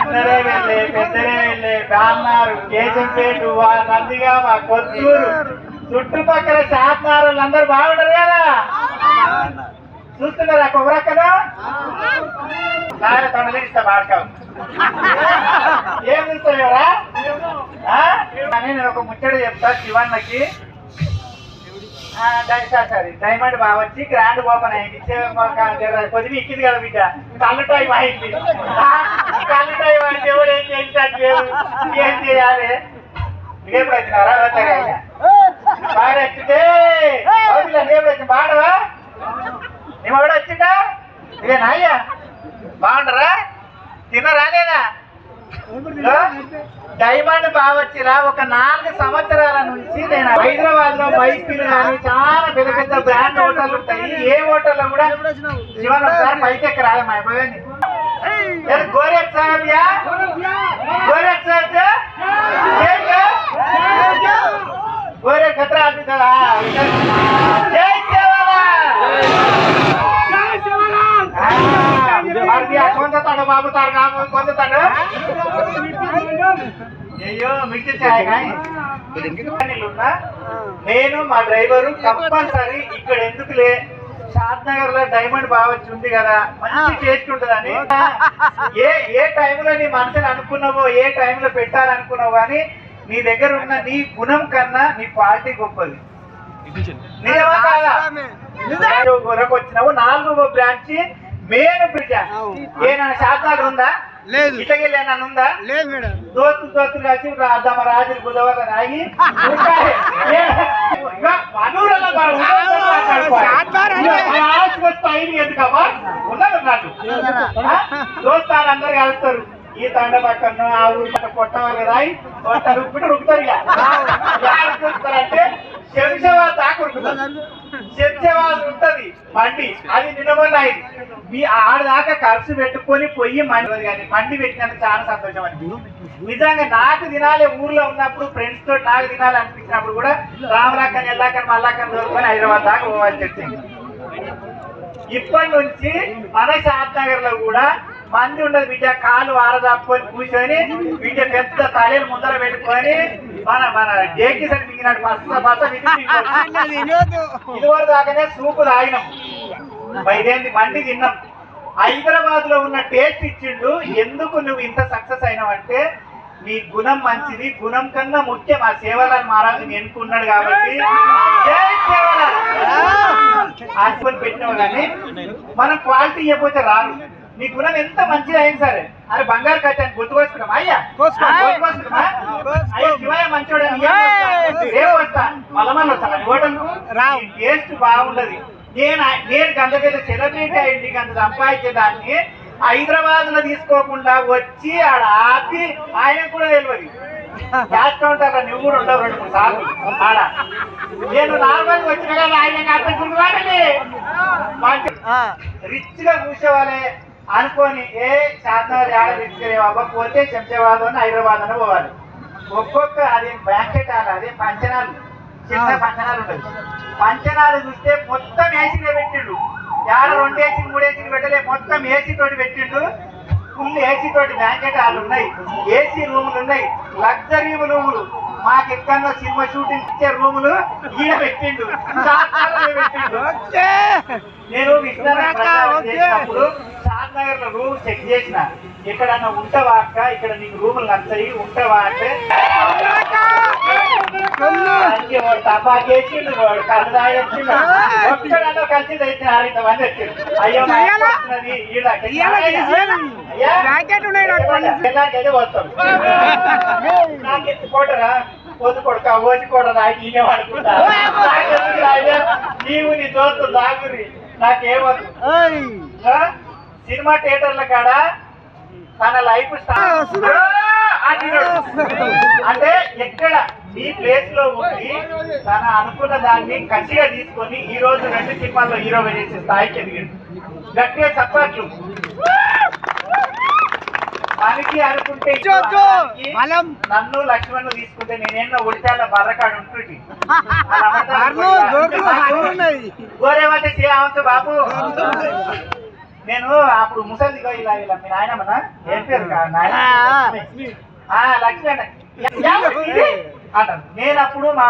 చిన్నరే వెళ్ళే పెద్దరే వెళ్ళే బాన్నారు కేశంపేటు నందిగా మా కొత్తూరు చుట్టుపక్కల శాతనారులు అందరూ బాగుంటారు కదా చూస్తున్నారా? కొబ్బరక్కను నాయన తొండలు ఇస్తా బాడకావు ఏం చూస్తారా అని నేను ఒక ముచ్చట చెప్తా శివన్నకి. సార్ సారీ డైమండ్ బాగా వచ్చి గ్రాండ్ ఓపెన్ అయింది. ఇచ్చే మాకు కదా బిడ్డ. కళ్ళు టైం అయింది కళ్ళు టైం ఎవడు ఏం చేసి ఏం చేయాలి? ఎప్పుడు వచ్చినారా బాగా వచ్చిందే ఎప్పుడు వచ్చింది బాడవా వచ్చిందా ఇదే నాయ్యా? బాగుండరా? తిన్న లేదా? డైమండ్ బావచ్చిరా ఒక నాలుగు సంవత్సరాల నుంచి నేను హైదరాబాద్లో బైక్లు కానీ చాలా పెద్ద పెద్ద బ్రాండ్ హోటల్ ఉంటాయి. ఏ హోటల్లో కూడా జీవన ఒకసారి పైకి ఎక్క మా అబ్బాయి గోరెట్ సాహెబ్ గోరెట్ సాహెబ్ గోరెట్ ఖతరా ఆడుతుందా కదా జై బాబు తాడు కాము కొంత తాడు అయ్యో మిర్చి చాయ్ నేను మా డ్రైవరు కంపల్సరీ ఇక్కడ ఎందుకులే? షాద్ నగర్లో డైమండ్ బావచ్చు ఉంది కదా మంచి టేస్ట్ ఉంటుందని. ఏ ఏ టైంలో నీ మనసుని అనుకున్నావో ఏ టైంలో పెట్టాలనుకున్నావో కానీ నీ దగ్గర ఉన్న నీ గుణం కన్నా నీ క్వాలిటీ గొప్పది. నిజమా కాదా? వచ్చినావు నాలుగో బ్రాంచ్ మెయిన్ బ్రిడ్జ్. ఏనా శాతాలు ఉందా? లేదు. ఏమన్నా ఉందా? లేదు మేడం. దోస్తు దోస్తులు కలిసి రాద్దామ రాజులు బుధవారం ఆగి మనూరలో మన మన ఎందుకమ్మా? నాకు? దోస్తాలు అందరు కలుస్తారు. ఈ తండ పక్కన ఆ ఊరు పక్కన కొట్టవాలి రాయి కొట్ట రుక్కుంటే రుక్కుతారు ఇక. అంటే శంషాబాద్ దాకా ఉరుకుతారు శంషాబాద్ ఉంటది బండి అది నిలబడి అయింది. మీ ఆడదాకా ఖర్చు పెట్టుకొని పోయి మండి కానీ మండి పెట్టినందుకు చాలా సంతోషం అండి నిజంగా నాకు తినాలి ఊర్లో ఉన్నప్పుడు ఫ్రెండ్స్తో నాకు తినాలి అనిపించినప్పుడు కూడా రామరాకని ఎల్లాకని మల్లాకని దొరుకుని హైదరాబాద్ దాకా పోవాలి చెప్పింది ఇప్పటి నుంచి మన షాద్ నగర్లో కూడా మంది ఉండదు బిడ్డ కాలు ఆరదాపుకొని కూర్చొని బిడ్డ పెద్ద తలలు ముందర పెట్టుకొని మన మన డేకి సరి మిగిలినట్టు బస్స బస్స ఇదివరకు దాకానే సూపు తాగినాం. పైదేంది మండి తిన్నాం. హైదరాబాద్లో ఉన్న టేస్ట్ ఇచ్చిండు. ఎందుకు నువ్వు ఇంత సక్సెస్ అయినావంటే నీ గుణం మంచిది. గుణం కన్నా ముఖ్యం ఆ సేవలాల్ మహారాజు ఎన్నుకున్నాడు కాబట్టి. హాస్పిటల్ పెట్టినావు కానీ మనం క్వాలిటీ ఇవ్వకపోతే రాదు. నీ గుణం ఎంత మంచిది అయింది సరే. అరే బంగారు కట్టాను గుర్తుకొచ్చుకున్నామా అయ్యా కోసుకో. గుర్తుకొచ్చుకున్నామా అయ్యా శివయ్య మంచోడు రేపు వస్తా రావు. టేస్ట్ బాగుండదు. నేను నేను గంట పెద్ద సెలబ్రిటీ అయింది గంట సంపాదించేదాన్ని హైదరాబాద్లో తీసుకోకుండా వచ్చి ఆడ ఆపి ఆయన కూడా తెలియదు క్యాష్ కౌంటర్ నువ్వు కూడా ఉండవు రెండు మూడు సార్లు. ఆడ. నేను నార్మల్ వచ్చిన కదా ఆయన అర్థం గుర్తుపడాలి రిచ్గా కూర్చోవాలి అనుకొని ఏ శాతనగర్ ఆడ రిచ్గా అవ్వకపోతే శంషాబాద్ అని హైదరాబాద్ అని పోవాలి. ఒక్కొక్క అది బ్యాంకెట్ హాల్ అది పంచనాలు చిన్న పంచనాలు పంచనాలు చూస్తే మొత్తం ఏసీలో పెట్టిండు యాడ రెండు ఏసీ మూడు ఏసీలు పెట్టలే మొత్తం ఏసీ తోటి పెట్టిండు ఫుల్ ఏసీ తోటి బ్యాంకెట్ హాల్ ఉన్నాయి. ఏసీ రూములు ఉన్నాయి. లగ్జరీ రూములు. మాకు ఎక్కడో సినిమా షూటింగ్ ఇచ్చే రూములు ఈడ పెట్టిండు నేను చేసినప్పుడు షాద్ నగర్లో రూమ్ చెక్ చేసిన. ఎక్కడన్నా ఉంటావా అక్క? ఇక్కడ నీకు రూములు నచ్చాయి ఉంటావా అంటే మంచి వాడు తపాకి వేసిండు వాడు కళ్ళు తాగొచ్చిండు ఒక్కడన్నా కలిసి తెచ్చిన ఇంతమంది వచ్చిండు అయ్యో మా అక్క వస్తున్నది, ఈడ అయ్యా, ప్యాకెట్ ఉన్నాయి నాకు పళ్ళు. ఎలాగైతే వస్తాం నాకెత్తి కొట్టరా పొద్దు కొడక ఓసి కొడ నాకు ఈయన పడుకుంటా నాకెందుకు రాయ్యా? నీవు నీ దోస్తు దాగురి నాకేమొద్దు ఆ? సినిమా థియేటర్ల కాడ తన లైఫ్ స్టార్ట్ అంటే ఎక్కడ ఈ ప్లేస్లో ఉండి తన అనుకున్న దాన్ని కసిగా తీసుకొని ఈ రోజు రెండు సినిమాల్లో హీరో చేసే స్థాయికి ఎదిగాడు గట్టిగా చప్పట్లు మనకి అనుకుంటే. నన్ను లక్ష్మణ్ తీసుకుంటే నేనేమో ఉడితాల బర్రకాడు ఉంటుంది. గోరేమంటే చేయవచ్చు బాబు. నేను అప్పుడు ముసలి ఇలా ఇలా మీ నాయనమ్మనా? ఏం పేరు నాయన ఆ అంటారు నేను అప్పుడు మా